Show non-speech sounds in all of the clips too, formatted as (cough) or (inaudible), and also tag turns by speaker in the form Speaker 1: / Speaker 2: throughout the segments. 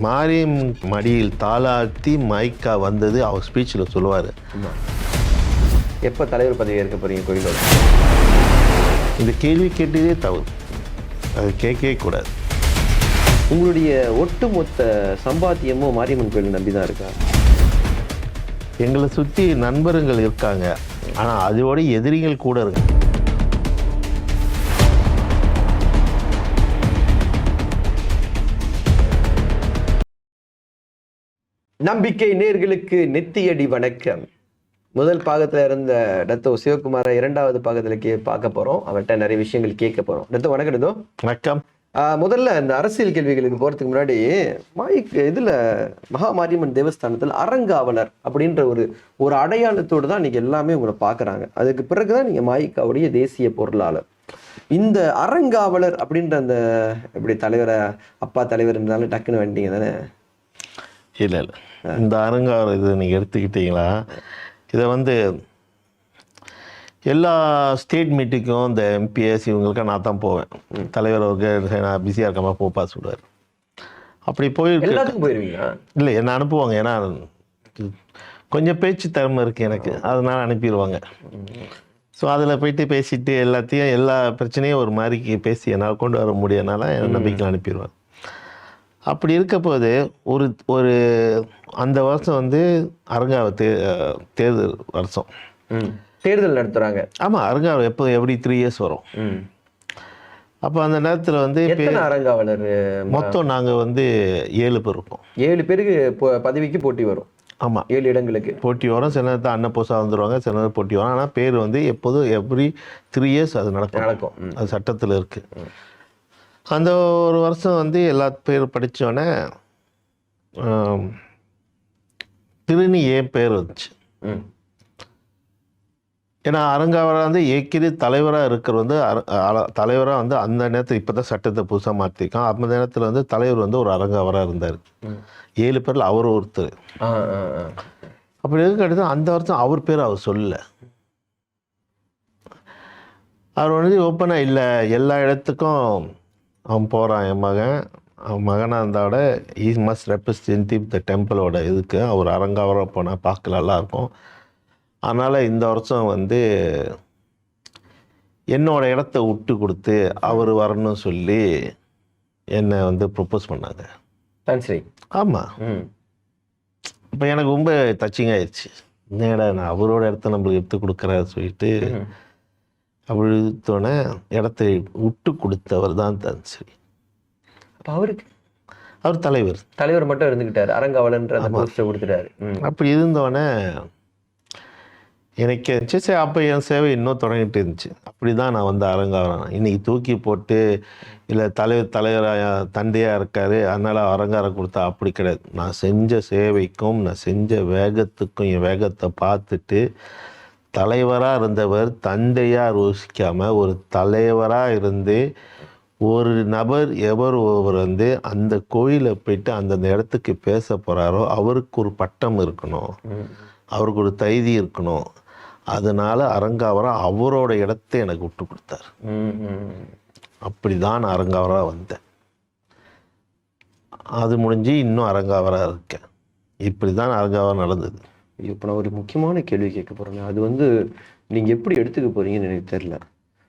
Speaker 1: மாரியம் மடியில் தாளாத்தி மைக்கா வந்தது அவர் ஸ்பீச்சில் சொல்லுவார்.
Speaker 2: எப்போ தலைவர் பதவி ஏற்க போறீங்க கோயிலோட
Speaker 1: இந்த கேள்வி கேட்டதே தவறு. அது கேட்கவே கூடாது.
Speaker 2: உங்களுடைய ஒட்டுமொத்த சம்பாத்தியமும் மாரியம்மன் கோயில் நம்பி தான் இருக்கா?
Speaker 1: எங்களை சுற்றி நண்பர்கள் இருக்காங்க. ஆனால் அதோட எதிரிகள் கூட இருக்காங்க.
Speaker 2: நம்பிக்கை நேர்களுக்கு நெத்தியடி வணக்கம். முதல் பாகத்துல இருந்த டத்தோ சிவகுமார இரண்டாவது பாகத்துல கே பார்க்க போறோம். அவர்கிட்ட நிறைய விஷயங்கள் கேட்க போறோம். டத்தோ வணக்கம் டத்தோ.
Speaker 1: வணக்கம்.
Speaker 2: முதல்ல இந்த அரசியல் கேள்விகளுக்கு போறதுக்கு முன்னாடி மாய்க் இதுல மகா மாரியம்மன் தேவஸ்தானத்துல அறங்காவலர் அப்படின்ற ஒரு ஒரு அடையாளத்தோடு தான் நீங்க எல்லாமே உங்களை பார்க்கறாங்க. அதுக்கு பிறகுதான் நீங்க மாய்க்காவுடைய தேசிய பொருளாளர். இந்த அறங்காவலர் அப்படின்ற அந்த இப்படி தலைவரை அப்பா தலைவர் இருந்தாலும் டக்குன்னு வந்துட்டீங்க தானே?
Speaker 1: இல்லை இல்லை. இந்த அருங்காவலர் இது நீங்கள் எடுத்துக்கிட்டீங்களா? இதை வந்து எல்லா ஸ்டேட் மீட்டிங்கும் இந்த எம்பிஎஸ் இவங்களுக்கு நான் தான் போவேன். தலைவர் அவருக்கு நான் பிஸியாக இருக்கமா போப்பா சொல்லுவார். அப்படி போயிருக்கு
Speaker 2: எல்லாத்துக்கும் போயிருவீங்களா?
Speaker 1: இல்லை என்னை அனுப்புவாங்க. ஏன்னா கொஞ்சம் பேச்சு திறமை இருக்குது எனக்கு. அதனால அனுப்பிடுவாங்க ஸோ அதில் போயிட்டு பேசிட்டு எல்லாத்தையும் எல்லா பிரச்சனையும் ஒரு மாதிரி பேசி என்னால் கொண்டு வர முடியனால என் நம்பிக்கையில் அனுப்பிடுவாங்க அப்படி இருக்க போது ஒரு ஒரு அந்த வருஷம் வந்து அருங்காவை தே தேர்தல் வருஷம்.
Speaker 2: தேர்தல் நடத்துறாங்க.
Speaker 1: ஆமாம் அருங்காவை எப்போ எவ்ரி த்ரீ இயர்ஸ் வரும். அப்போ அந்த நேரத்தில் வந்து
Speaker 2: அறங்காவலர்
Speaker 1: மொத்தம் நாங்கள் வந்து ஏழு பேர் இருக்கோம்.
Speaker 2: ஏழு பேருக்கு பதவிக்கு போட்டி வரும்.
Speaker 1: ஆமாம்
Speaker 2: ஏழு இடங்களுக்கு.
Speaker 1: போட்டி வரும். சில நேரத்தில் அன்னப்பூசா வந்துடுவாங்க சில நேரம் போட்டி வரும். ஆனால் பேர் வந்து எப்போதும் எவ்ரி த்ரீ இயர்ஸ் அது நடக்கும்.
Speaker 2: நடக்கும்.
Speaker 1: அது சட்டத்தில் இருக்குது அந்த ஒரு வருஷம் வந்து எல்லா பேர் படித்தோடனே திருநி ஏன் பேர் வந்துச்சு? ஏன்னா அரங்காவராக வந்து ஏற்கனவே தலைவராக இருக்கிற வந்து தலைவராக வந்து அந்த நேரத்தில் இப்போ தான் சட்டத்தை புதுசாக மாற்றிருக்கான் அந்த நேரத்தில் வந்து தலைவர் வந்து ஒரு அரங்காவராக இருந்தார். ஏழு பேரில் அவர் ஒருத்தர். அப்படி இருக்க அந்த வருஷம் அவர் பேர் அவர் சொல்லல. அவர் வந்து ஓப்பனாக இல்லை. எல்லா இடத்துக்கும் அவன் போகிறான் என் மகன். அவன் மகனாக இருந்தாவோட ஈ மஸ்ட் ரெப்ரசன்டிவ் த டெம்பிளோட இதுக்கு. அவர் அரங்காவராக போனால் பார்க்க நல்லா இருக்கும். அதனால் இந்த வருஷம் வந்து என்னோட இடத்த விட்டு கொடுத்து அவர் வரணும்னு சொல்லி என்னை வந்து ப்ரொப்போஸ் பண்ணாங்க.
Speaker 2: சரி
Speaker 1: ஆமாம் இப்போ எனக்கு ரொம்ப டச்சிங் ஆயிடுச்சு. என்னடா நான் அவரோட இடத்த நம்மளுக்கு எடுத்து கொடுக்குறாரு சொல்லிட்டு எடுத்தோடனே இடத்தை விட்டு கொடுத்தவர் தான் சரி
Speaker 2: அப்ப அவருக்கு?
Speaker 1: அவர் தலைவர்.
Speaker 2: தலைவர் மட்டும் இருந்துகிட்டாரு. அரங்காவலன்ற போஸ்டர் கொடுத்துட்டாரு. ம்.
Speaker 1: அப்படி இருந்தோடனே எனக்கு இருந்துச்சு சரி அப்போ என் சேவை இன்னும் தொடங்கிட்டு இருந்துச்சு. அப்படி தான் நான் வந்து அரங்காரம் இன்னைக்கு தூக்கி போட்டு இல்லை தலைவர் தலைவராக தந்தையாக இருக்காரு. அதனால் அரங்காரம் கொடுத்தா அப்படி கிடையாது. நான் செஞ்ச சேவைக்கும் நான் செஞ்ச வேகத்துக்கும் என் வேகத்தை பார்த்துட்டு தலைவராக இருந்தவர் தந்தையாக ரோசிக்காமல் ஒரு தலைவராக இருந்து ஒரு நபர் எவர் ஒருவர் வந்து அந்த கோயிலை போயிட்டு அந்தந்த இடத்துக்கு பேச போகிறாரோ அவருக்கு ஒரு பட்டம் இருக்கணும். அவருக்கு ஒரு தைதி இருக்கணும். அதனால அரங்காவராக அவரோட இடத்தை எனக்கு விட்டு கொடுத்தார். அப்படி தான் நான் அரங்காவராக வந்தேன். அது முடிஞ்சு இன்னும் அரங்காவராக இருக்கேன். இப்படி தான் அரங்காவரம் நடந்தது.
Speaker 2: இப்போ நான் ஒரு முக்கியமான கேள்வி கேட்க போறேங்க அது வந்து நீங்க எப்படி எடுத்துக்க போறீங்கன்னு எனக்கு தெரியல.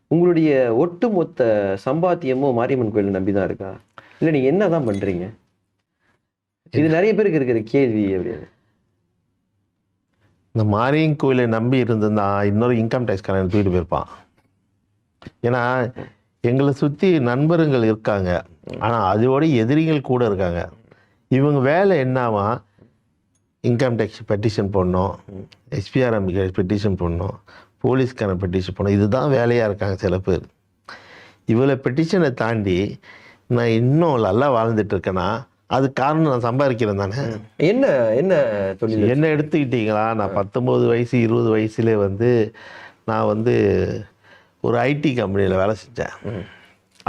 Speaker 2: உங்களுடைய ஒட்டுமொத்த சம்பாத்தியமும் மாரியம்மன் கோயிலை நம்பி தான் இருக்கா? இல்ல நீங்க என்னதான் பண்றீங்க? இது நிறைய பேருக்கு இருக்கிற கேள்வி அப்படின்னு
Speaker 1: இந்த மாரியன் கோயிலை நம்பி இருந்திருந்தா இன்னொரு இன்கம் டேக்ஸ் கரண்ட் தூக்கிட்டு போயிருப்பான். ஏன்னா எங்களை சுற்றி நண்பர்கள் இருக்காங்க. ஆனால் அதோட எதிரிகள் கூட இருக்காங்க. இவங்க வேலை என்னவா? இன்கம் டேக்ஸ் பெட்டிஷன் போடணும் எஸ்பிஆர்எம் பெட்டிஷன் போடணும் போலீஸ்காரன் பெட்டிஷன் போடணும் இதுதான் வேலையாக இருக்காங்க சில பேர். இவ்வளோ பெட்டிஷனை தாண்டி நான் இன்னும் நல்லா வாழ்ந்துட்டு இருக்கேன்னா அது காரணம் நான் சம்பாதிக்கிறேன் தானே?
Speaker 2: என்ன என்ன தொழில்
Speaker 1: என்ன எடுத்துக்கிட்டீங்களா? நான் பத்தொம்போது வயசு இருபது வயசுல வந்து நான் வந்து ஒரு ஐடி கம்பெனியில் வேலை செஞ்சேன்.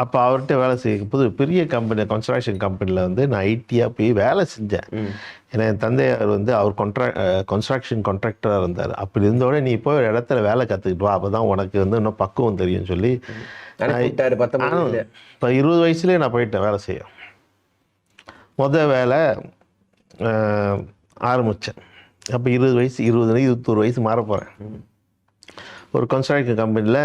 Speaker 1: அப்போ அவர்கிட்ட வேலை செய்யும் போது பெரிய கம்பெனி கன்ஸ்ட்ரக்ஷன் கம்பெனியில் வந்து நான் ஐடியாக போய் வேலை செஞ்சேன். ஏன்னா என் தந்தையார் வந்து அவர் கான்ட்ரா கன்ஸ்ட்ரக்ஷன் கான்ட்ராக்டராக இருந்தார். அப்படி இருந்தோட நீ போய் ஒரு இடத்துல வேலை கற்றுக்கிட்டு வா அப்போ தான் உனக்கு வந்து இன்னும் பக்குவம் தெரியும்னு சொல்லி இப்போ இருபது வயசுலேயே நான் போயிட்டேன் வேலை செய்ய. முத வேலை ஆரம்பித்தேன் அப்போ இருபது வயசு இருபது இருபத்தோரு வயசு மாற போகிறேன் ஒரு கன்ஸ்ட்ரக்ஷன் கம்பெனியில்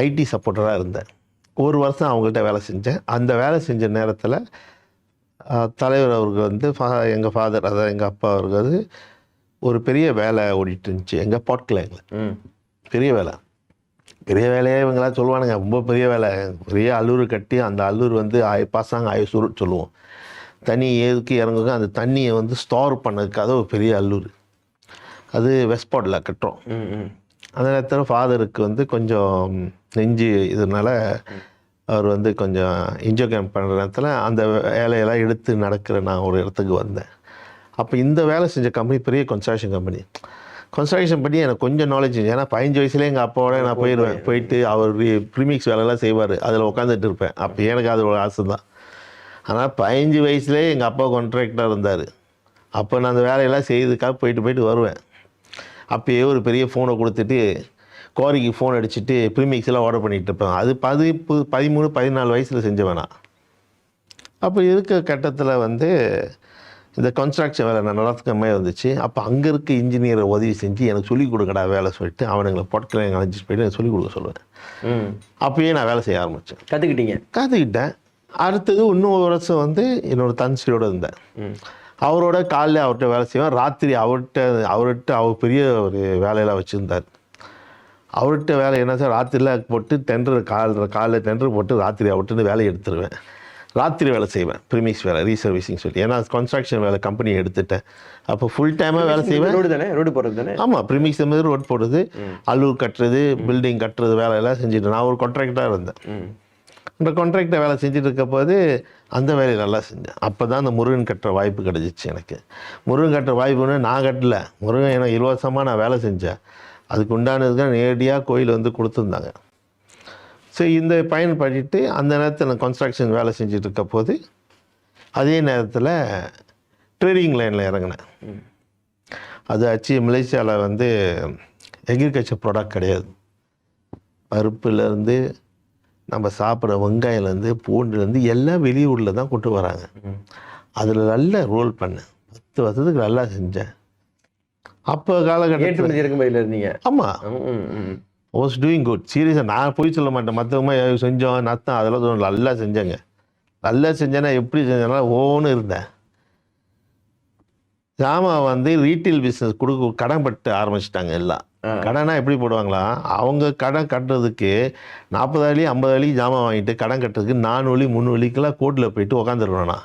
Speaker 1: ஐடி சப்போர்ட்டராக இருந்தேன் ஒரு வருஷம் அவங்கள்ட்ட வேலை செஞ்சேன். அந்த வேலை செஞ்ச நேரத்தில் தலைவர் அவர்கள் வந்து ஃபா எங்கள் ஃபாதர் அதாவது எங்கள் அப்பா அவர்கள் வந்து ஒரு பெரிய வேலை ஓடிட்டு இருந்துச்சு. எங்கள். பாட்கிளைங்கில்
Speaker 2: ம்.
Speaker 1: பெரிய வேலை. பெரிய வேலையே இவங்களாம் சொல்லுவானுங்க. ரொம்ப பெரிய வேலை. பெரிய அல்லூர் கட்டி அந்த அல்லூர் வந்து ஆய பாசாங்க ஆய சுரு சொல்லுவோம். தண்ணி ஏதுக்கு இறங்குங்க அந்த தண்ணியை வந்து ஸ்டோர் பண்ணதுக்காக ஒரு பெரிய அல்லூர் அது வெஸ்பாட்டில் கட்டுறோம்.
Speaker 2: ம் ம்.
Speaker 1: அந்த நேரத்தில் ஃபாதருக்கு வந்து கொஞ்சம் நெஞ்சு இதனால அவர் வந்து கொஞ்சம் இன்ஜோ கேம்ப் பண்ணுற நேரத்தில் அந்த வேலையெல்லாம் எடுத்து நடக்கிற நான் ஒரு இடத்துக்கு வந்தேன். அப்போ இந்த வேலை செஞ்ச கம்பெனி பெரிய கன்ஸ்ட்ரக்ஷன் கம்பெனி கன்ஸ்ட்ரக்ஷன் பற்றி எனக்கு கொஞ்சம் நாலேஜ் ஏன்னா பதினஞ்சு வயசுலேயே எங்கள் அப்பாவோட நான் போயிடுவேன். போயிட்டு அவர் ப்ரீமிக்ஸ் வேலையெல்லாம் செய்வார். அதில் உட்காந்துட்டு இருப்பேன். அப்போ எனக்கு அது ஒரு ஆசை தான். ஆனால் பதினஞ்சு வயசுலேயே எங்கள் அப்பா கான்ட்ராக்டாக இருந்தார். அப்போ நான் அந்த வேலையெல்லாம் செய்யறதுக்காக போயிட்டு போயிட்டு வருவேன். அப்பயே ஒரு பெரிய ஃபோனை கொடுத்துட்டு கோரிக்கு ஃபோன் அடிச்சுட்டு ப்ரீமிக்ஸ் எல்லாம் ஆர்டர் பண்ணிகிட்டு இருப்பேன். அது பதி பதிமூணு பதினாலு வயசில் செஞ்சவன். அப்போ இருக்க கட்டத்தில் வந்து இந்த கன்ஸ்ட்ரக்ஷன் வேலை நான் நடத்துக்கமே வந்துச்சு அப்போ அங்கே இருக்க இன்ஜினியரை உதவி செஞ்சு எனக்கு சொல்லிக் கொடுக்கடா வேலை சொல்லிட்டு அவனுங்களை பொட்களை அழைச்சிட்டு போயிட்டு எனக்கு சொல்லிக் கொடுக்க சொல்லுவேன் அப்பயே நான் வேலை செய்ய ஆரம்பித்தேன்
Speaker 2: கற்றுக்கிட்டீங்க
Speaker 1: கற்றுக்கிட்டேன் அடுத்தது இன்னும் ஒரு வருஷம் வந்து என்னோட தன்சியோட இருந்தேன். அவரோட காலைல அவர்கிட்ட வேலை செய்வேன் ராத்திரி அவர்கிட்ட அவர்கிட்ட அவர் பெரிய ஒரு வேலையெல்லாம் வச்சுருந்தார். அவர்கிட்ட வேலை என்ன சார்? ராத்திரியில் போட்டு டெண்டர் கால் காலைல டெண்டர் போட்டு ராத்திரி அவர்கிட்ட வேலையை எடுத்துருவேன். ராத்திரி வேலை செய்வேன். ப்ரிமிக்ஸ் வேலை ரீசர்வீசிங் சொல்லி. ஏன்னா கன்ஸ்ட்ரக்ஷன் வேலை கம்பெனி எடுத்துட்டேன். அப்போ ஃபுல் டைமாக வேலை செய்வேன்.
Speaker 2: ரோடு தானே? ரோடு போடுறது தானே?
Speaker 1: ஆமாம் ப்ரிமிக்ஸ் மாதிரி ரோட் போடுறது. அல்லூர் கட்டுறது பில்டிங் கட்டுறது வேலையெல்லாம் செஞ்சுட்டு நான் ஒரு கான்ட்ராக்டாக இருந்தேன். இந்த கான்ட்ராக்டை வேலை செஞ்சுட்டு இருக்க போது அந்த வேலையை நல்லா செஞ்சேன். அப்போ தான் அந்த முருகன் கட்டுற வாய்ப்பு கிடச்சிச்சு எனக்கு. முருகன் கட்டுற வாய்ப்புன்னு நான் கட்டல. முருகன் எனக்கு இலவசமாக நான் வேலை செஞ்சேன். அதுக்கு உண்டானதுக்கு நேரடியாக கோயில் வந்து கொடுத்துருந்தாங்க. ஸோ இந்த பயன்படுத்திட்டு அந்த நேரத்தில் நான் கன்ஸ்ட்ரக்ஷன் வேலை செஞ்சுட்டு இருக்க போது அதே நேரத்தில் ட்ரேடிங் லைனில் இறங்கினேன். அது ஆச்சு மலேசியாவில் வந்து எக்ரிகல்ச்சர் ப்ராடக்ட் கிடையாது. பருப்புலேருந்து நம்ம சாப்பிட்ற வெங்காயம்லேருந்து பூண்டுலேருந்து எல்லாம் வெளியூரில் தான் கொண்டு வராங்க. அதில் நல்லா ரோல் பண்ணேன் பத்து வருஷத்துக்கு நல்லா செஞ்சேன் அப்போ காலகட்டத்தில்
Speaker 2: இறக்குமதியில் இருந்தீங்க.
Speaker 1: ஆமாம் வாஸ் டூயிங் குட் சீரியஸாக நான் போய் சொல்ல மாட்டேன். மற்றவங்க செஞ்சோம் நத்தம் அதெல்லாம் சொல்ல நல்லா செஞ்சேங்க. நல்லா செஞ்சேன்னா எப்படி செஞ்சேன்னா ஓன்னு இருந்தேன். ஜாமா வந்து ரீட்டைல் பிஸ்னஸ் கொடுக்க கடன் பட்டு ஆரம்பிச்சிட்டாங்க எல்லாம். கடனா எப்படி போடுவாங்களா? அவங்க கடன் கட்டுறதுக்கு நாற்பதாயிரலி ஐம்பதாயிரலி ஜாமான் வாங்கிட்டு கடன் கட்டுறதுக்கு நானூறு வழி மூணு வழிக்கெல்லாம் கோர்ட்டில் போயிட்டு உக்காந்துருவேண்ணா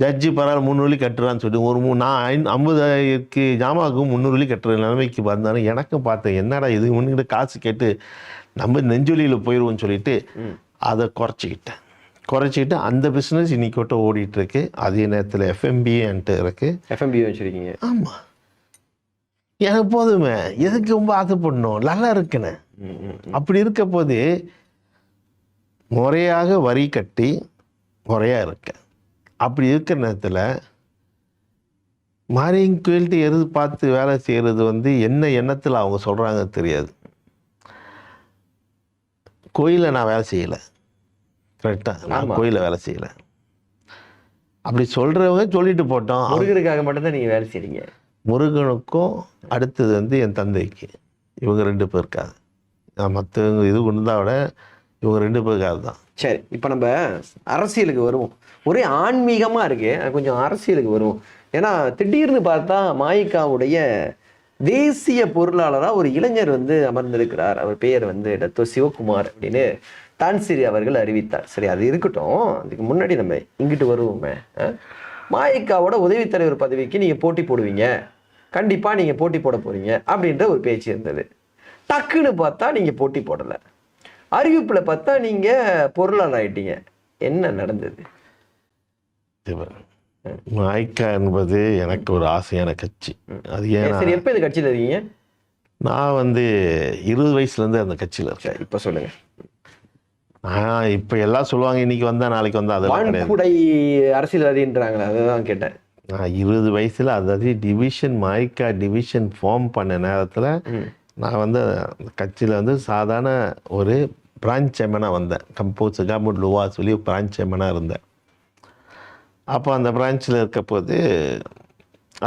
Speaker 1: ஜட்ஜி பரவாயில்ல முந்நூறு வழி கட்டுறான்னு சொல்லிட்டு ஒரு மூ நான் ஐந் ஐம்பதாயிரக்கு ஜாமாவுக்கு முந்நூறு வழி கட்டுற நிலைமைக்கு வந்தாலும் எனக்கும் பார்த்தேன் என்னடா இது இவனுக்கிட்ட காசு கேட்டு நம்ம நெஞ்சொலியில் போயிடுவோம்னு சொல்லிட்டு அதை குறைச்சிக்கிட்டேன். குறைச்சிக்கிட்டு அந்த பிஸ்னஸ் இன்னைக்கு விட்டு ஓடிட்டு இருக்கு. அதே நேரத்தில் எஃப்எம்பின்ட்டு இருக்கு.
Speaker 2: எஃப்எம்பி வச்சிருக்கீங்க.
Speaker 1: ஆமாம் எனக்கு போதுமே. எதுக்கு ரொம்ப ஆசைப்படணும்? நல்லா இருக்குன்னு
Speaker 2: ம் ம்
Speaker 1: அப்படி இருக்க போது முறையாக வரி கட்டி முறையாக இருக்கேன். அப்படி இருக்கிற நேரத்தில் மாரியம் கோயில்ட்டு எது பார்த்து வேலை செய்கிறது வந்து என்ன எண்ணத்தில் அவங்க சொல்கிறாங்க தெரியாது. கோயிலில் நான் வேலை செய்யலை. கரெக்டாக நான். கோயிலில் வேலை செய்யலை. அப்படி சொல்கிறவங்க சொல்லிட்டு போட்டோம்.
Speaker 2: முருகருக்காக மட்டும்தான் நீங்க வேலை செய்றீங்க.
Speaker 1: முருகனுக்கும் அடுத்தது வந்து என் தந்தைக்கு. இவங்க ரெண்டு பேருக்காது நான் மற்றவங்க இது கொண்டு விட இவங்க ரெண்டு பேருக்காக தான்
Speaker 2: சரி இப்போ நம்ம அரசியலுக்கு வருவோம். ஒரே ஆன்மீகமாக இருக்கு கொஞ்சம் அரசியலுக்கு வருவோம். ஏன்னா திடீர்னு பார்த்தா மாயிக்காவுடைய தேசிய பொருளாளராக ஒரு இளைஞர் வந்து அமர்ந்திருக்கிறார். அவர் பெயர் வந்து டத்தோ சிவகுமார் அப்படின்னு தான்சிரி அவர்கள் அறிவித்தார். சரி அது இருக்கட்டும். அதுக்கு முன்னாடி நம்ம இங்கிட்டு வருவோமே. மாயிக்காவோட உதவித் தலைவர் பதவிக்கு நீங்கள் போட்டி போடுவீங்க. கண்டிப்பாக நீங்கள் போட்டி போட போறீங்க அப்படின்ற ஒரு பேச்சு இருந்தது. டக்குன்னு பார்த்தா நீங்கள் போட்டி போடலை. அறிவிப்பில் பார்த்தா நீங்கள் பொருளாளர் ஆயிட்டீங்க. என்ன நடந்தது?
Speaker 1: மாய்க்கா என்பது எனக்கு ஒரு ஆசையான கட்சி. அது ஏன்
Speaker 2: சரி எப்போ இந்த கட்சியில் இருக்கீங்க?
Speaker 1: நான் வந்து இருபது வயசுலேருந்து அந்த கட்சியில் இருக்கேன்.
Speaker 2: இப்போ சொல்லுங்க.
Speaker 1: நான் இப்போ எல்லாம் சொல்லுவாங்க இன்னைக்கு வந்தா நாளைக்கு வந்தா அதெல்லாம் கிடையாது.
Speaker 2: அரசியல்வாதின்றாங்களே அதுதான் கேட்டேன்.
Speaker 1: நான் இருபது வயசில் அதாவது டிவிஷன் மாய்க்கா டிவிஷன் ஃபார்ம் பண்ண நேரத்தில். நான் வந்து கட்சியில் வந்து சாதாரண ஒரு பிரான்ச் சேர்மனாக வந்தேன். கம்போஸ் கவர்மெண்ட் லோவா சொல்லி பிரான்ச் சேர்மனாக இருந்தேன். அப்போ அந்த பிரான்ச்சில் இருக்க போது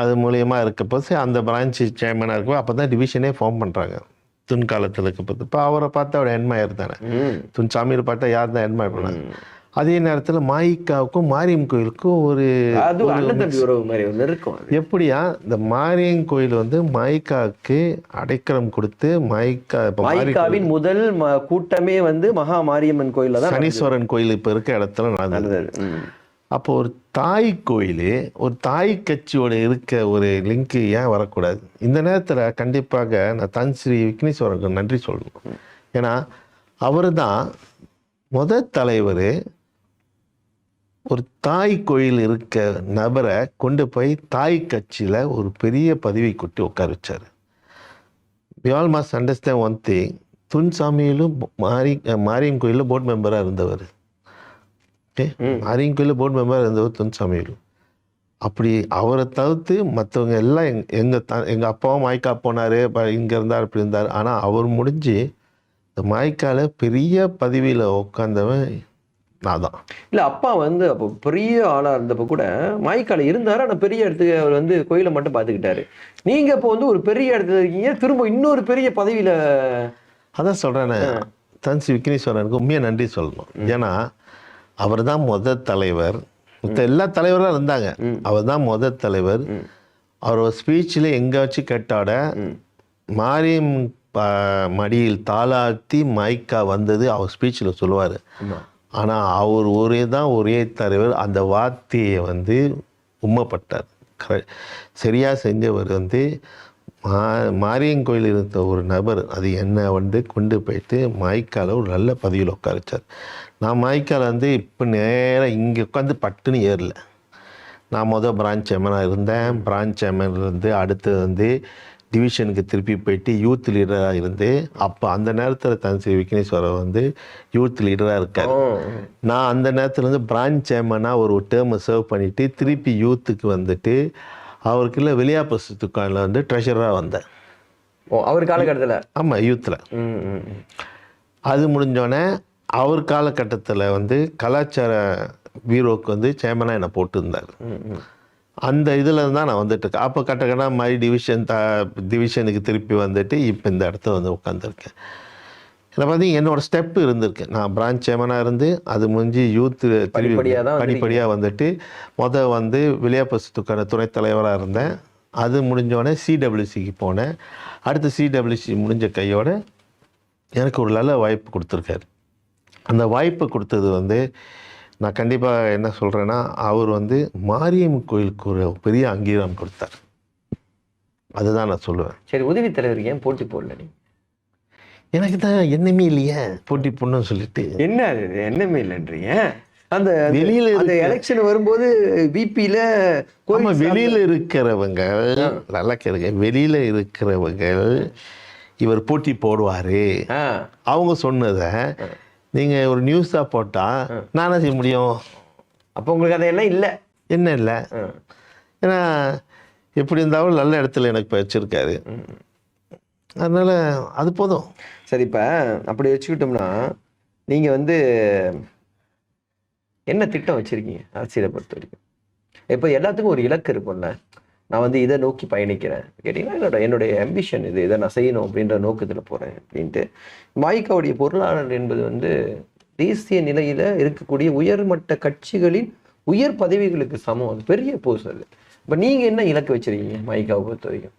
Speaker 1: அது மூலியமாக இருக்க போது சரி, அந்த பிரான்ச் சேர்மனாக இருக்கும் அப்போ தான் டிவிஷனே ஃபார்ம் பண்ணுறாங்க துன் காலத்தில் இருக்க போது. இப்போ அவரை பார்த்து அவர் என்மாயர் தானே. துன் சாமியை பார்த்தா யார் தான் என்மாயர் பண்ணாங்க அதே நேரத்தில் மாயிக்காவுக்கும் மாரியம் கோயிலுக்கும் ஒரு
Speaker 2: அது.
Speaker 1: எப்படியா? இந்த மாரியம் கோயில் வந்து மாய்க்காவுக்கு அடைக்கலம் கொடுத்து மாய்க்கா
Speaker 2: மாய்க்காவின் முதல் கூட்டமே வந்து மகா மாரியம்மன் கோயில்ல தான்
Speaker 1: சனீஸ்வரன் கோயில் இப்போ இருக்க இடத்துல நடந்தது. அப்போ ஒரு தாய் கோயில் ஒரு தாய் கட்சியோட இருக்க ஒரு லிங்க் ஏன் வரக்கூடாது? இந்த நேரத்தில் கண்டிப்பாக நான் தன் ஸ்ரீ விக்னேஸ்வரனுக்கு நன்றி சொல்லணும். ஏன்னா அவர் தான் முத தலைவர் ஒரு தாய் கோயில் இருக்க நபரை கொண்டு போய் தாய் கட்சியில் ஒரு பெரிய பதவி கொட்டி உட்கார வச்சார். We all must understand one thing துன்சாமியிலும் மாரி மாரியம் கோயிலில் போர்ட் மெம்பராக இருந்தவர். ஓகே மாரியம் கோயிலில் போர்ட் மெம்பராக இருந்தவர் துன்சாமியிலும். அப்படி அவரை தவிர்த்து மற்றவங்க எல்லாம் எங் எங்கள் த எங்கள் அப்பாவும் மாய்க்கா போனார் இங்கே இருந்தார் இப்படி இருந்தார். ஆனால் அவர் முடிஞ்சு இந்த மாய்க்கால பெரிய பதவியில் உட்காந்தவன் நான் தான்
Speaker 2: இல்ல அப்பா வந்து அப்போ பெரிய ஆளா இருந்தப்ப கூட மாய்க்கால இருந்தாரு ஆனா பெரிய இடத்துக்கு அவர் வந்து கோயிலை மட்டும் பாத்துக்கிட்டாரு நீங்க இப்போ வந்து ஒரு பெரிய இடத்துல இருக்கீங்க திரும்ப இன்னொரு பெரிய பதவியில
Speaker 1: அதான் சொல்கிறேனே தன்சி விக்னேஸ்வரனுக்கு உண்மையாக நன்றி சொல்லணும். ஏன்னா அவர் தான் முத தலைவர். மத்த எல்லா தலைவரும் இருந்தாங்க. அவர் தான் முத தலைவர். அவர் ஸ்பீச்சில் எங்கே வச்சு கேட்டாட மாரியம் மடியில் தாளாத்தி மைக்கா வந்தது அவர் ஸ்பீச்சில் சொல்லுவார். ஆனால் அவர் ஒரே தான் ஒரே தலைவர். அந்த வார்த்தையை வந்து உண்மைப்பட்டார் கர சரியாக செஞ்சவர் வந்து மா மாரியன் கோயில் இருந்த ஒரு நபர். அது என்ன வந்து கொண்டு போயிட்டு மாய்க்கால ஒரு நல்ல பதவியில் உட்காரிச்சார். நான் மாய்க்கால வந்து இப்போ நேராக இங்கே உட்காந்து பட்டுன்னு ஏறல. நான் மொதல் பிரான்ச் சேர்மனாக இருந்தேன். பிரான்ச் இருந்து அடுத்து வந்து டிவிஷனுக்கு திருப்பி போயிட்டு யூத் லீடராக இருந்து அப்போ அந்த நேரத்தில் தன் ஸ்ரீ விக்னேஸ்வரர் வந்து யூத் லீடராக இருக்கார். நான் அந்த நேரத்தில் வந்து பிரான்ச் சேர்மனாக ஒரு டேர்மை சர்வ் பண்ணிவிட்டு திருப்பி யூத்துக்கு வந்துட்டு அவருக்குள்ள வெளியாப்பசு துக்கானில் வந்து ட்ரெஷராக வந்தேன்.
Speaker 2: ஓ அவர் காலகட்டத்துல?
Speaker 1: ஆமாம் யூத்தில். அது முடிஞ்சோடனே அவர் காலகட்டத்தில் வந்து கலாச்சார பீரோவுக்கு வந்து சேர்மனாக என்னை போட்டிருந்தார். அந்த இதில் தான் நான் வந்துட்டு இருக்கேன் அப்போ கட்ட கட்டா மாதிரி டிவிஷன் த டிவிஷனுக்கு திருப்பி வந்துட்டு இப்போ இந்த இடத்துல வந்து உட்காந்துருக்கேன் இதில் பார்த்தீங்கன்னா என்னோட ஸ்டெப்பு இருந்திருக்கு. நான் பிரான்ச் சேமனாக இருந்து அது முடிஞ்சு யூத்
Speaker 2: படிப்படியா தான்
Speaker 1: படிப்படியாக வந்துட்டு மொதல் வந்து விளையாப்பசுத்துக்கான துணைத் தலைவராக இருந்தேன். அது முடிஞ்சோடனே சிடபிள்யூசிக்கு போனேன். அடுத்து சிடபிள்யூசி முடிஞ்ச கையோட எனக்கு ஒரு நல்ல வாய்ப்பு கொடுத்துருக்காரு. அந்த வாய்ப்பு கொடுத்தது வந்து நான் கண்டிப்பாக என்ன சொல்கிறேன்னா அவர் வந்து மாரியம் கோயிலுக்கு ஒரு பெரிய அங்கீகாரம் கொடுத்தார். அதுதான் நான் சொல்லுவேன்.
Speaker 2: சரி உதவி தலைவர் ஏன் போட்டி போடல நீ
Speaker 1: எனக்கு தான் என்னமே இல்லையே போட்டி பொண்ணுன்னு சொல்லிட்டு.
Speaker 2: என்ன அது? என்னமே இல்லைன்றீங்க? அந்த
Speaker 1: வெளியில
Speaker 2: அந்த எலெக்ஷன் வரும்போது பிபியில
Speaker 1: ஆமா வெளியில இருக்கிறவங்க நல்லா கேளுங்க. வெளியில இருக்கிறவங்க இவர் போட்டி போடுவாரு. அவங்க சொன்னதை நீங்க ஒரு நியூஸா போட்டா நான் என்ன செய்ய முடியும்?
Speaker 2: அப்போ உங்களுக்கு அதெல்லாம் இல்லை.
Speaker 1: என்ன இல்லை? ஏன்னா எப்படி இருந்தாலும் நல்ல இடத்துல எனக்கு இப்ப வச்சிருக்காரு. அதனால அது போதும்.
Speaker 2: சரி இப்போ அப்படி வச்சுக்கிட்டோம்னா நீங்க வந்து என்ன திட்டம் வச்சிருக்கீங்க? அரசியலை பொறுத்த வரைக்கும். இப்போ எல்லாத்துக்கும் ஒரு இலக்கு இருக்கும்ல. நான் வந்து இதை நோக்கி பயணிக்கிறேன். கேட்டிங்கன்னா என்னோட என்னுடைய அம்பிஷன் இது. இதை நான் செய்யணும் அப்படின்ற நோக்கத்தில் போகிறேன் அப்படின்ட்டு. மாய்க்காவுடைய பொருளாளர் என்பது வந்து தேசிய நிலையில இருக்கக்கூடிய உயர்மட்ட கட்சிகளின் உயர் பதவிகளுக்கு சமம். அது பெரிய போஸ் அது. இப்போ நீங்க என்ன இலக்கு வச்சிருக்கீங்க மாய்க்காவை பொறுத்த வரைக்கும்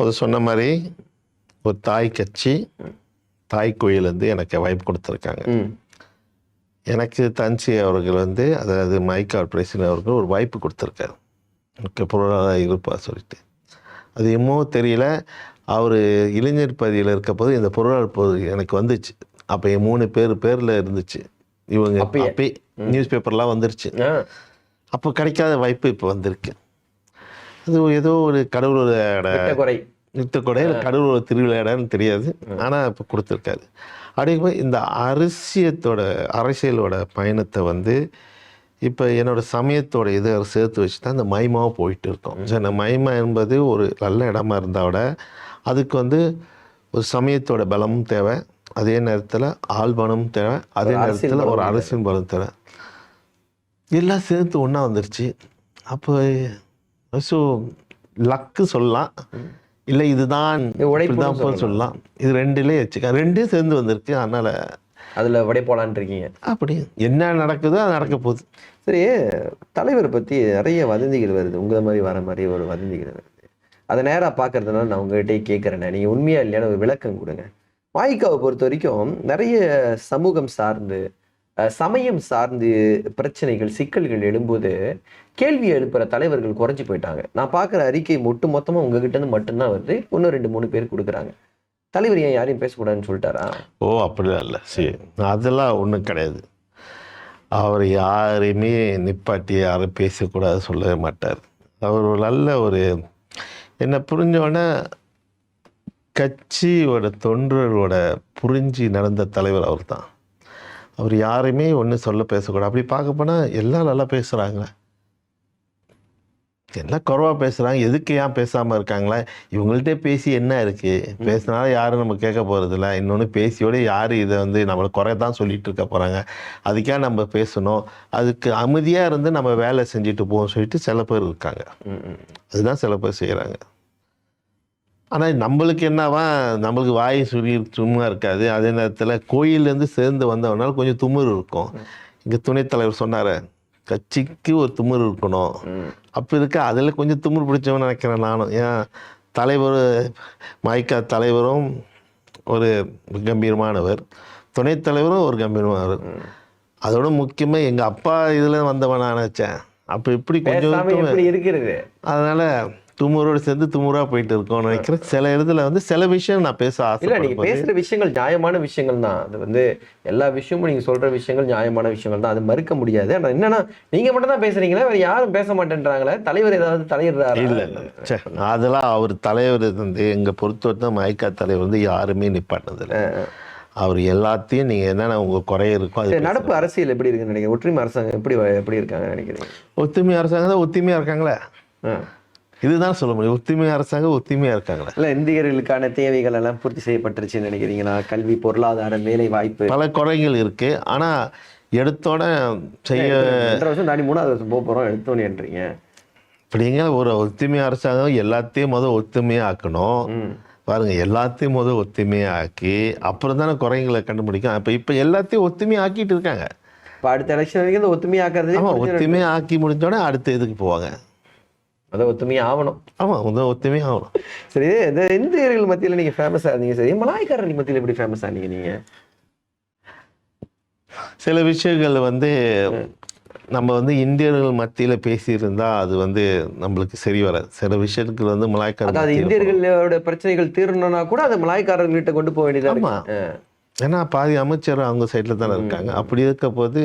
Speaker 1: ஒரு சொன்ன மாதிரி ஒரு தாய் கட்சி தாய் கோயில் வந்து எனக்கு வாய்ப்பு கொடுத்துருக்காங்க. எனக்கு தன்சி அவர்கள் வந்து அதாவது மைக்கா பிரசிடன்ட் அவர்கள் ஒரு வாய்ப்பு கொடுத்துருக்காரு. ஓகே பொருளாதார இருப்பா சொல்லிட்டு. அது என்னமோ தெரியல. அவர் இளைஞர் பகுதியில் இருக்க போது இந்த பொருளாதார பகுதி எனக்கு வந்துச்சு. அப்போ என் மூணு பேர் பேரில் இருந்துச்சு. இவங்க
Speaker 2: அப்பயே?
Speaker 1: நியூஸ் பேப்பர்லாம் வந்துருச்சு. அப்போ கிடைக்காத வாய்ப்பு இப்போ வந்திருக்கு. அது ஏதோ ஒரு கடவுளோட
Speaker 2: குறை
Speaker 1: நிறுத்தக்கூட இல்லை கடவுளோட திருவிளையாடன்னு தெரியாது. ஆனால் இப்போ கொடுத்துருக்காரு. அப்படிங்கும்போது இந்த அரசியத்தோட அரசியலோட பயணத்தை வந்து இப்போ என்னோட சமயத்தோட இதை சேர்த்து வச்சு தான் இந்த மைமாவை போயிட்டு இருக்கோம். சரி இந்த மைமா என்பது ஒரு நல்ல இடமா இருந்தால் விட அதுக்கு வந்து ஒரு சமயத்தோட பலமும் தேவை. அதே நேரத்தில் ஆள்பலமும் தேவை. அதே நேரத்தில் ஒரு அரசியல் பலம் தேவை. எல்லாம் சேர்த்து ஒன்றா வந்துருச்சு. அப்போ ஸோ லக்கு சொல்லலாம். இல்லை இதுதான் போல் சொல்லலாம். இது ரெண்டுலேயே வச்சுக்க ரெண்டும் சேர்ந்து வந்திருக்கு. அதனால்
Speaker 2: அதுல விடை போலான்னு இருக்கீங்க
Speaker 1: அப்படி என்ன நடக்குதோ அது நடக்க போகுது.
Speaker 2: சரி தலைவரை பத்தி நிறைய வதந்திகள் வருது. உங்களை மாதிரி வர மாதிரி ஒரு வதந்திகள் வருது. அதை நேரா பார்க்கறதுனால நான் உங்ககிட்டயே கேட்குறேன். நீங்க உண்மையா இல்லையான ஒரு விளக்கம் கொடுங்க. மாய்க்காவை பொறுத்த வரைக்கும் நிறைய சமூகம் சார்ந்து அஹ், சமயம் சார்ந்து பிரச்சனைகள் சிக்கல்கள் எழும்போது கேள்வி எழுப்புற தலைவர்கள் குறைஞ்சு போயிட்டாங்க. நான் பார்க்குற அறிக்கை ஒட்டு மொத்தமா உங்ககிட்ட இருந்து மட்டும்தான் வருது. இன்னும் ரெண்டு மூணு பேர் கொடுக்குறாங்க. தலைவர் ஏன் யாரையும் பேசக்கூடாதுன்னு சொல்லிட்டாரா?
Speaker 1: ஓ அப்படிலாம் இல்லை. சரி அதெல்லாம் ஒன்றும் கிடையாது. அவர் யாரையுமே நிப்பாட்டி யாரும் பேசக்கூடாது சொல்லவே மாட்டார். அவர் ஒரு நல்ல ஒரு என்னை புரிஞ்சோடனே கட்சியோட தொண்டர்களோட புரிஞ்சு நடந்த தலைவர் அவர் தான் அவர் யாரையுமே ஒன்றும் சொல்ல பேசக்கூடாது. அப்படி பார்க்க போனால் எல்லாம் நல்லா பேசுகிறாங்க எல்லாம் குறவா பேசுகிறாங்க எதுக்கு ஏன் பேசாமல் இருக்காங்களா? இவங்கள்ட்ட பேசி என்ன இருக்குது பேசினாலும் யாரும் நம்ம கேட்க போகிறதில்ல இன்னொன்று பேசியோட யார் இதை வந்து நம்மளை குறை தான் சொல்லிட்டு இருக்க போகிறாங்க அதுக்காக நம்ம பேசணும். அதுக்கு அமைதியாக இருந்து நம்ம வேலை செஞ்சுட்டு போவோம் சொல்லிட்டு சில பேர் இருக்காங்க. அதுதான் சில பேர் செய்கிறாங்க ஆனால் நம்மளுக்கு என்னவா? நம்மளுக்கு வாய் சுரி சும்மா இருக்காது. அதே நேரத்தில் கோயிலேருந்து சேர்ந்து வந்தவனால கொஞ்சம் துமுறு இருக்கும். இங்கே துணைத் தலைவர் சொன்னார் கட்சிக்கு ஒரு துமுறு இருக்கணும். அப்போ இருக்க அதில் கொஞ்சம் துமுறு பிடிச்சவன் நினைக்கிறேன் நானும். ஏன் தலைவர் மாய்க்கா தலைவரும் ஒரு கம்பீரமானவர். துணைத் தலைவரும் ஒரு கம்பீரமானவர். அதோட முக்கியமாக எங்கள் அப்பா இதில் வந்தவன் நான் நினச்சேன். அப்போ இப்படி கொஞ்சம்
Speaker 2: இருக்கிறது.
Speaker 1: அதனால துமுறோடு சேர்ந்து துமுறா போயிட்டு இருக்கோம்னு நினைக்கிறேன். சில இடத்துல வந்து சில விஷயம் நான் பேச
Speaker 2: இல்ல நீங்க
Speaker 1: ஆசைப்படுறேன்
Speaker 2: பேசுற விஷயங்கள் நியாயமான விஷயங்கள் தான். அது வந்து எல்லா விஷயமும் நீங்க சொல்ற விஷயங்கள் நியாயமான விஷயங்கள் தான். அது மறுக்க முடியாது. ஆனா என்னன்னா நீங்க மட்டும் தான் பேசுறீங்களா வேற யாரும் பேச மாட்டேன்றாங்களே தலைவர் ஏதாவது தலையிடுறாரு?
Speaker 1: இல்லை இல்லை. சே அதெல்லாம் அவர் தலைவர் வந்து எங்கள் பொறுத்தவரைக்கும் மைக்கா தலைவர் வந்து யாருமே நிப்பாட்டினதில்லை. அவர் எல்லாத்தையும் நீங்கள் என்னென்ன உங்கள் குறை இருக்கோ அது
Speaker 2: நடப்பு அரசியல் எப்படி இருக்குன்னு நினைக்கிறீங்க? ஒற்றுமை அரசாங்கம் எப்படி எப்படி இருக்காங்க நினைக்கிறீங்க?
Speaker 1: ஒத்துமை அரசாங்கம் தான் ஒத்துமையாக இருக்காங்களே. இதுதான் சொல்ல முடியும். ஒத்துமை அரசாங்கம் ஒத்துமையாக இருக்காங்களே.
Speaker 2: இல்ல இந்தியர்களுக்கான தேவைகள் எல்லாம் பூர்த்தி செய்யப்பட்டுருச்சுன்னு நினைக்கிறீங்களா கல்வி பொருளாதாரம் வேலை வாய்ப்பு
Speaker 1: பல குறைகள் இருக்குது ஆனால் எடுத்தோட செய்ய
Speaker 2: ரெண்டரை வருஷம் தாண்டி மூணாவது வருஷம் போக போறோம் எடுத்தோன்னேன்றீங்க
Speaker 1: இப்படிங்க ஒரு ஒத்துமை அரசாங்கம் எல்லாத்தையும் முதல் ஒத்துமையாக ஆக்கணும். பாருங்க எல்லாத்தையும் முதல் ஒத்துமையாக ஆக்கி அப்புறம் தானே குறைங்களை கண்டுபிடிக்கும் அப்போ இப்போ எல்லாத்தையும் ஒத்துமையாக ஆக்கிட்டு இருக்காங்க.
Speaker 2: இப்ப அடுத்த எலெக்ஷன் வரைக்கும் ஒத்துமையாக்குறதே
Speaker 1: ஆமாம் ஒத்துமையாக ஆக்கி முடிஞ்சோடனே அடுத்த இதுக்கு போவாங்க.
Speaker 2: அதை ஒத்துமையா ஆகணும்
Speaker 1: ஆமாம் முதல் ஒத்துமையாக ஆகணும்
Speaker 2: சரி இந்த இந்தியர்கள் மத்தியில நீங்க ஃபேமஸா இருந்தீங்க. சரி மலாய்க்காரர்கள் மத்தியில எப்படி ஃபேமஸ் ஆனீங்க நீங்க?
Speaker 1: சில விஷயங்கள் வந்து நம்ம வந்து இந்தியர்கள் மத்தியில் பேசியிருந்தா அது வந்து நம்மளுக்கு சரி வராது. சில விஷயத்துக்கு வந்து மலாய்க்கார
Speaker 2: அதாவது இந்தியர்களோட பிரச்சனைகள் தீரணும்னா கூட அதை மலாய்க்காரர்கள்ட்ட கொண்டு போக வேண்டியதா
Speaker 1: ஆமாம் ஏன்னா பாதி அமைச்சர் அவங்க சைடில் தானே இருக்காங்க. அப்படி இருக்க போது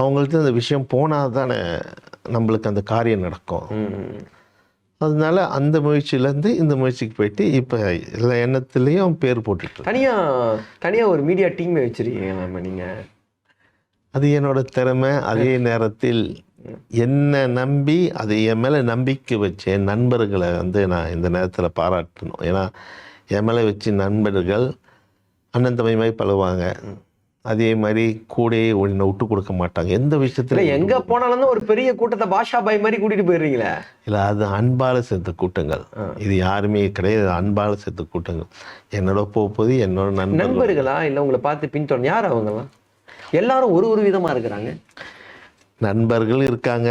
Speaker 1: அவங்கள்ட்ட அந்த விஷயம் போனால் தானே நம்மளுக்கு அந்த காரியம் நடக்கும். அதனால அந்த முயற்சியிலேருந்து இந்த முயற்சிக்கு போயிட்டு இப்போ எல்லா எண்ணத்துலேயும் பேர் போட்டுட்டு இருக்கு.
Speaker 2: தனியா தனியா ஒரு மீடியா டீம் வச்சிருக்கீங்க நம்ம நீங்க.
Speaker 1: அது என்னோட திறமை அதே நேரத்தில் என்னை நம்பி அது என் மேலே நம்பிக்கை வச்ச என் நண்பர்களை வந்து நான் இந்த நேரத்தில் பாராட்டணும். ஏன்னா என் மேலே வச்சு நண்பர்கள் அண்ணன் தம்பி மாதிரி பழகுவாங்க அதே மாதிரி கூடயே ஒன்றை விட்டு கொடுக்க மாட்டாங்க. எந்த விஷயத்துல
Speaker 2: எங்க போனாலும் ஒரு பெரிய கூட்டத்தை பாஷா பாய் மாதிரி கூட்டிட்டு போயிடுறீங்களே?
Speaker 1: இல்லை அது அன்பால சேர்த்த கூட்டங்கள். இது யாருமே கிடையாது. அன்பால சேர்த்த கூட்டங்கள். என்னோட போக போது என்னோட நண்பர்கள்
Speaker 2: நண்பர்களா? இல்ல உங்களை பார்த்து பின்தொடர் யார் அவங்கலாம் எல்லாரும் ஒரு ஒரு விதமா இருக்கிறாங்க.
Speaker 1: நண்பர்கள் இருக்காங்க.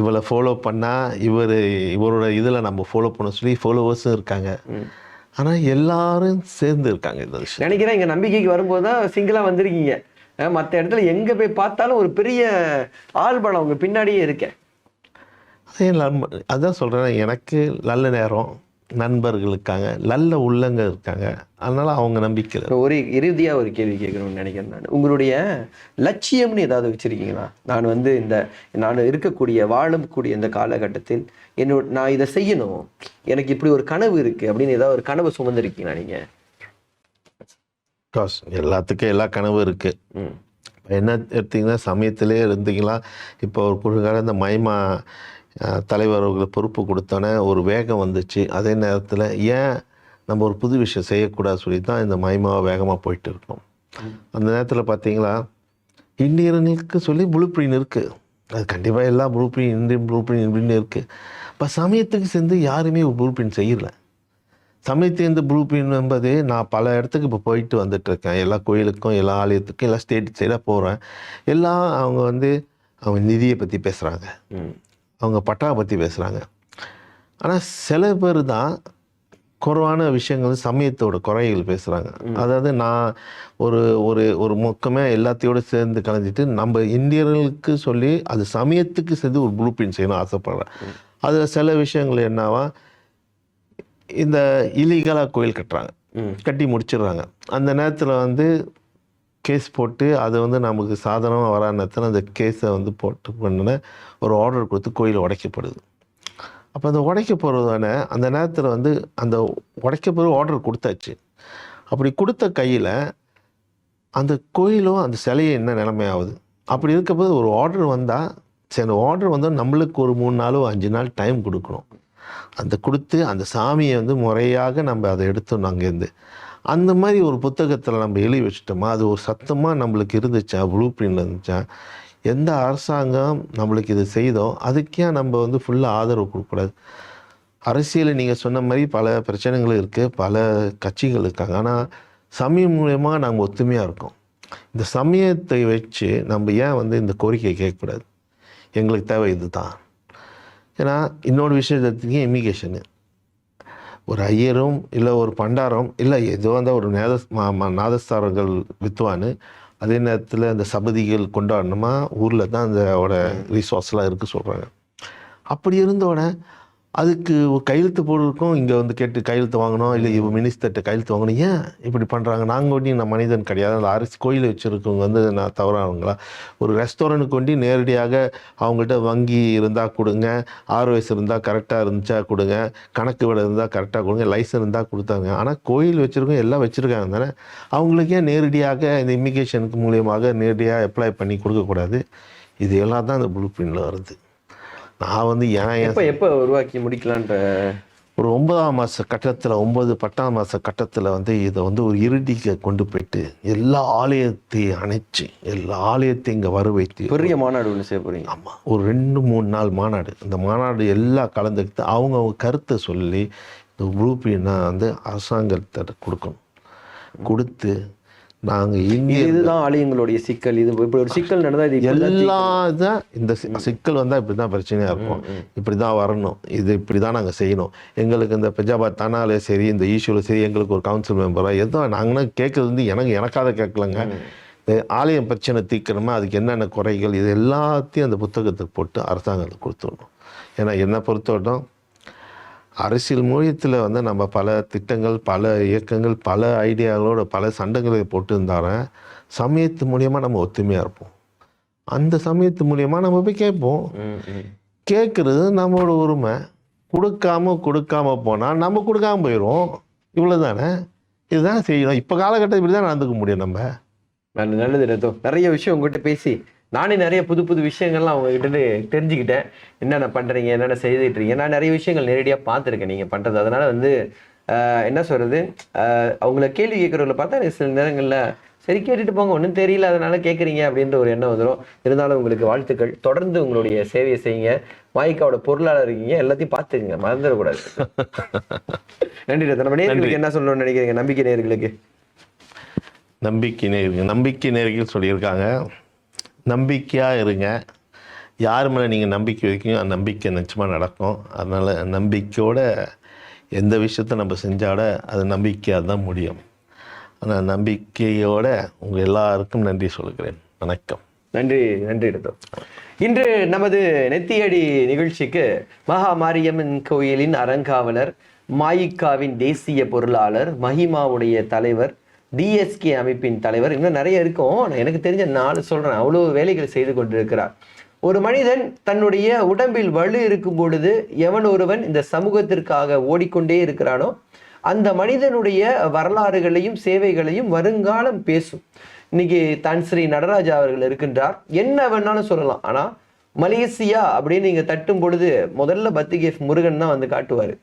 Speaker 1: இவளை ஃபாலோ பண்ணா இவர் இவரோட இதில் நம்ம ஃபாலோ பண்ண சொல்லி ஃபாலோவர்ஸும் இருக்காங்க. ஆனால் எல்லாரும் சேர்ந்து இருக்காங்க இந்த விஷயம்
Speaker 2: நினைக்கிறேன் இங்க நம்பிக்கைக்கு வரும்போது தான் சிங்கிளா வந்திருக்கீங்க. மத்த இடத்துல எங்க போய் பார்த்தாலும் ஒரு பெரிய ஆள்பலம் உங்க பின்னாடியே இருக்கேன்
Speaker 1: அதே அதான் சொல்கிறேன் எனக்கு நல்ல நேரம். நண்பர்கள் இருக்காங்க நல்ல உள்ளங்க இருக்காங்க. அதனால அவங்க நம்பிக்கை
Speaker 2: ஒரு இறுதியா ஒரு கேள்வி கேட்கணும்னு நினைக்கிறேன் நான். உங்களுடைய லட்சியம்னு ஏதாவது வச்சிருக்கீங்களா? நான் வந்து இந்த நான் இருக்கக்கூடிய வாழக்கூடிய இந்த காலகட்டத்தில் என்னோட நான் இதை செய்யணும். எனக்கு இப்படி ஒரு கனவு இருக்கு அப்படின்னு ஏதாவது ஒரு கனவு சுமந்திருக்கீங்களா நீங்க?
Speaker 1: காஸ் எல்லாத்துக்கும் எல்லா கனவு இருக்குது
Speaker 2: ம்.
Speaker 1: என்ன எடுத்தீங்கன்னா சமயத்திலே இருந்தீங்களா? இப்போ ஒரு குழுக்கார இந்த மைமா தலைவர் பொறுப்பு கொடுத்தோன்னே ஒரு வேகம் வந்துச்சு. அதே நேரத்தில் ஏன் நம்ம ஒரு புது விஷயம் செய்யக்கூடாது சொல்லி தான் இந்த மயமாவை வேகமாக போயிட்டு இருக்கோம் அந்த நேரத்தில் பார்த்தீங்களா இந்தியர்களுக்கு சொல்லி ப்ளூ பிரிண்ட் இருக்குது அது கண்டிப்பாக எல்லா blue print Indian blue print இப்படின்னு இருக்குது இப்போ சமயத்துக்கு சேர்ந்து யாருமே ப்ளூ பிரிண்ட் செய்யல. சமயத்தேர்ந்து ப்ளூ பிரிண்ட் என்பது நான் பல இடத்துக்கு இப்போ போயிட்டு வந்துட்டு இருக்கேன். எல்லா கோயிலுக்கும் எல்லா ஆலயத்துக்கும் எல்லா ஸ்டேட் சைடாக போகிறேன் எல்லாம் அவங்க வந்து அவங்க நிதியை பற்றி பேசுகிறாங்க அவங்க பட்டாவை பற்றி பேசுகிறாங்க ஆனால் சில பேர் தான் குறைவான விஷயங்கள் சமயத்தோட குறைகள் பேசுகிறாங்க அதாவது நான் ஒரு ஒரு ஒரு மொக்கமே எல்லாத்தையோட சேர்ந்து கலந்துட்டு நம்ம இந்தியர்களுக்கு சொல்லி அது சமயத்துக்கு சேர்ந்து ஒரு ப்ளூ பிரிண்ட் செய்யணும் ஆசைப்படுறேன். அதில் சில விஷயங்கள் என்னவா இந்த இல்லீகலாக கோயில் கட்டுறாங்க. கட்டி முடிச்சிடுறாங்க. அந்த நேரத்தில் வந்து கேஸ் போட்டு அது வந்து நமக்கு சாதனமாக வராத நேரத்தில் அந்த கேஸை வந்து போட்டு பண்ணின ஒரு ஆர்டர் கொடுத்து கோயில் உடைக்கப்படுது. அப்போ அந்த உடைக்க போகிறதான அந்த நேரத்தில் வந்து அந்த உடைக்க போகிற ஆர்டர் கொடுத்தாச்சு. அப்படி கொடுத்த கையில் அந்த கோயிலும் அந்த சிலையும் என்ன நிலைமையாகுது? அப்படி இருக்கப்போது ஒரு ஆர்டர் வந்தால் சரி அந்த ஆர்டர் வந்தால் நம்மளுக்கு ஒரு மூணு நாளோ அஞ்சு நாள் டைம் கொடுக்கணும். அந்த கொடுத்து அந்த சாமியை வந்து முறையாக நம்ம அதை எடுத்தோம் அங்கேருந்து. அந்த மாதிரி ஒரு புத்தகத்தில் நம்ம எழுதி வச்சுட்டோமா? அது ஒரு சத்தமாக நம்மளுக்கு இருந்துச்சா? ப்ளூ பிரிண்ட் இருந்துச்சா? எந்த அரசாங்கம் நம்மளுக்கு இது செய்தோ அதுக்கே நம்ம வந்து ஃபுல்லாக ஆதரவு கொடுக்கக்கூடாது? அரசியலில் நீங்கள் சொன்ன மாதிரி பல பிரச்சனைகள் இருக்குது பல கட்சிகள் இருக்காங்க. ஆனால் சமயம் மூலயமா நாங்கள் ஒத்துமையாக இருக்கோம். இந்த சமயத்தை வச்சு நம்ம ஏன் வந்து இந்த கோரிக்கையை கேட்கக்கூடாது? எங்களுக்கு தேவை இதுதான். ஏன்னா இன்னொரு விஷயம் எடுத்தீங்க இமிகேஷனு ஒரு ஐயரும் இல்லை ஒரு பண்டாரம் இல்லை ஏதோ அந்த ஒரு நேத நாதஸ்தாரங்கள் வித்துவான்னு அதே நேரத்தில் அந்த சபதிகள் கொண்டாடணுமா? ஊரில் தான் அந்த ரிசோர்ஸ்லாம் இருக்குது சொல்கிறாங்க அப்படி இருந்தோடனே அதுக்கு கையெழுத்து போடுறதுக்கும் இங்கே வந்து கேட்டு கையெழுத்து வாங்கணும். இல்லை இவ மினிஸ்டர்கிட்ட கையெழுத்து வாங்கணும். ஏன் இப்படி பண்ணுறாங்க நாங்கள் ஒண்டி நான் மனிதன் கிடையாது. அந்த அரசு கோயில் வச்சுருக்கவங்க வந்து நான் தவறானவங்களா? ஒரு ரெஸ்டாரண்ட்டுக்கு ஒண்டி நேரடியாக அவங்கள்ட்ட வங்கி இருந்தால் கொடுங்க. ஆர்ஓஎஸ் இருந்தால் கரெக்டாக இருந்துச்சா கொடுங்க. கணக்கு விட இருந்தால் கரெக்டாக கொடுங்க. லைசன் இருந்தால் கொடுத்தாங்க. ஆனால் கோயில் வச்சுருக்கோம் எல்லாம் வச்சுருக்காங்க தானே? அவங்களுக்கு ஏன் நேரடியாக இந்த இமிகேஷனுக்கு மூலியமாக நேரடியாக அப்ளை பண்ணி கொடுக்கக்கூடாது? இது எல்லாம் தான் அந்த ப்ளூ பிரிண்டில் வருது. நான் வந்து ஏன்
Speaker 2: எப்ப எப்ப உருவாக்கி முடிக்கலான்ற
Speaker 1: ஒரு ஒன்பதாம் மாத கட்டத்தில் ஒன்பது பத்தாம் மாத கட்டத்தில் வந்து இதை வந்து ஒரு இறுதிக்கு கொண்டு போயிட்டு எல்லா ஆலயத்தையும் அணைச்சு எல்லா ஆலயத்தையும் இங்கே வர வைத்து
Speaker 2: பெரிய மாநாடு ஒண்ணு செய்ய போறீங்க.
Speaker 1: ஆமாம் ஒரு ரெண்டு மூணு நாள் மாநாடு. இந்த மாநாடு எல்லாம் கலந்துக்கிட்டு அவங்க அவங்க கருத்தை சொல்லி இந்த குரூப்பினா வந்து அரசாங்கத்தை கொடுக்கணும். கொடுத்து நாங்கள் இந்திய
Speaker 2: இதுதான் ஆலயங்களுடைய சிக்கல். இது இப்படி ஒரு சிக்கல் நடந்தா இது இப்படிதான்
Speaker 1: எல்லா தான் இந்த சிக்கல் வந்தால் இப்படி தான் பிரச்சனையாக இருக்கும். இப்படி தான் வரணும். இது இப்படி தான் நாங்கள் செய்யணும். எங்களுக்கு இந்த பெஜாபாத் தானாலே சரி இந்த ஈஷோவில் சரி எங்களுக்கு ஒரு கவுன்சில் மெம்பராக எதோ நாங்கள் கேட்குறது வந்து எனக்கு எனக்காக கேட்கலங்க. ஆலயம் பிரச்சனை தீர்க்கணுமா அதுக்கு என்னென்ன குறைகள் இது எல்லாத்தையும் அந்த புத்தகத்துக்கு போட்டு அரசாங்கத்துக்கு கொடுத்துடணும். ஏன்னா என்னை பொறுத்தவரைக்கும் அரசியல் மூலியத்தில் வந்து நம்ம பல திட்டங்கள் பல இயக்கங்கள் பல ஐடியாகளோட பல சண்டைகளை போட்டு இருந்தாலும் சமயத்து மூலியமாக நம்ம ஒத்துமையாக இருப்போம். அந்த சமயத்து மூலியமாக நம்ம போய் கேட்போம். கேட்குறது நம்மளோட உரிமை. கொடுக்காம கொடுக்காம போனால் நம்ம கொடுக்காம போயிடுவோம் இவ்வளோ தானே இதுதான் செய்யணும். இப்போ காலகட்டம் இப்படி தான் நடந்துக்க முடியும் நம்ம.
Speaker 2: நல்ல நல்லது நிறைய விஷயம் உங்ககிட்ட பேசி நானே நிறைய புது புது விஷயங்கள்லாம் இருந்து தெரிஞ்சுக்கிட்டேன். என்னென்ன பண்றீங்க என்னென்ன செய்துட்டு இருக்கீங்க நான் நிறைய விஷயங்கள் நேரடியா பார்த்துருக்கேன் நீங்க பண்றது. அதனால வந்து என்ன சொல்றது? ஆஹ், அவங்கள கேள்வி கேட்கறவங்கள பார்த்தா எனக்கு சில நேரங்கள்ல சரி கேட்டுட்டு போங்க ஒன்றும் தெரியல அதனால கேட்குறீங்க அப்படின்ற ஒரு எண்ணம் வந்துடும் இருந்தாலும் உங்களுக்கு வாழ்த்துக்கள். தொடர்ந்து உங்களுடைய சேவையை செய்யுங்க. வாய்க்காவோட பொருளாளர் இருக்கீங்க. எல்லாத்தையும் பார்த்துக்குங்க. மறந்துடக்கூடாது. (laughs) நன்றி ரத்தன் நம்ம நேர்களுக்கு என்ன சொல்லணும்னு நினைக்கிறீங்க? நம்பிக்கை நேர்களுக்கு.
Speaker 1: நம்பிக்கை நேர்கள் நம்பிக்கை நேர்கள் சொல்லியிருக்காங்க. நம்பிக்கையாக இருங்க. யார் மேலே நீங்கள் நம்பிக்கை வைக்கீங்க அந்த நம்பிக்கை நிச்சயமாக நடக்கும். அதனால் நம்பிக்கையோடு எந்த விஷயத்தை நம்ம செஞ்சாட அது நம்பிக்கையாக தான் முடியும். ஆனால் நம்பிக்கையோட உங்கள் எல்லாருக்கும் நன்றி சொல்கிறேன். வணக்கம்.
Speaker 2: நன்றி நன்றி ரத்தம் இன்று நமது நெத்தியடி நிகழ்ச்சிக்கு மகா மாரியம்மன் கோயிலின் அறங்காவலர் மாயிக்காவின் தேசிய பொருளாளர் மஹிமாவுடைய தலைவர் டிஎஸ்கே அமைப்பின் தலைவர். இன்னும் நிறைய இருக்கும். நான் எனக்கு தெரிஞ்ச நாலு சொல்றேன். அவ்வளோ வேலைகள் செய்து கொண்டிருக்கிறார். ஒரு மனிதன் தன்னுடைய உடம்பில் வலு இருக்கும் பொழுது எவன் ஒருவன் இந்த சமூகத்திற்காக ஓடிக்கொண்டே இருக்கிறானோ அந்த மனிதனுடைய வரலாறுகளையும் சேவைகளையும் வருங்காலம் பேசும். இன்னைக்கு தான் ஸ்ரீ நடராஜா அவர்கள் இருக்கின்றார். என்ன வேணாலும் சொல்லலாம். ஆனா மலேசியா அப்படின்னு நீங்க தட்டும் பொழுது முதல்ல பத்திகேஃப் முருகன் தான் வந்து காட்டுவாரு.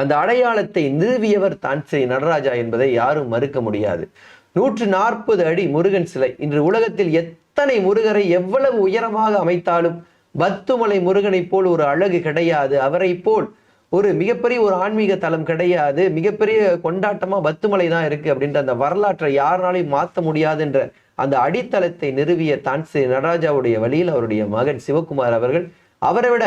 Speaker 2: அந்த அடையாளத்தை நிறுவியவர் தான் நடராஜா என்பதை யாரும் மறுக்க முடியாது. நூற்று நாற்பது அடி முருகன் சிலை. இன்று உலகத்தில் எத்தனை முருகரை எவ்வளவு உயரமாக அமைத்தாலும் பத்துமலை முருகனைப் போல் ஒரு அழகு கிடையாது. அவரை போல் ஒரு மிகப்பெரிய ஒரு ஆன்மீக தலம் கிடையாது. மிகப்பெரிய கொண்டாட்டமா பத்துமலை தான் இருக்கு அப்படின்ற அந்த வரலாற்றை யாருனாலையும் மாற்ற முடியாதுன்ற அந்த அடித்தளத்தை நிறுவிய தான் நடராஜாவுடைய வழியில் அவருடைய மகன் சிவகுமார் அவர்கள் அவரை விட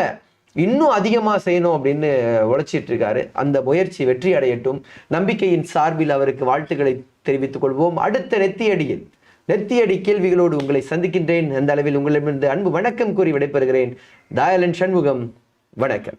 Speaker 2: இன்னும் அதிகமாக செய்யணும் அப்படின்னு உழைச்சிட்டு இருக்காரு அந்த முயற்சி வெற்றி அடையட்டும். நம்பிக்கையின் சார்பில் அவருக்கு வாழ்த்துக்களை தெரிவித்துக் கொள்வோம். அடுத்த நெத்தியடியில் நெத்தியடி கேள்விகளோடு உங்களை சந்திக்கின்றேன். அந்த அளவில் உங்களிடமிருந்து அன்பு வணக்கம் கூறி விடைபெறுகிறேன். தயாளன் சண்முகம் வணக்கம்.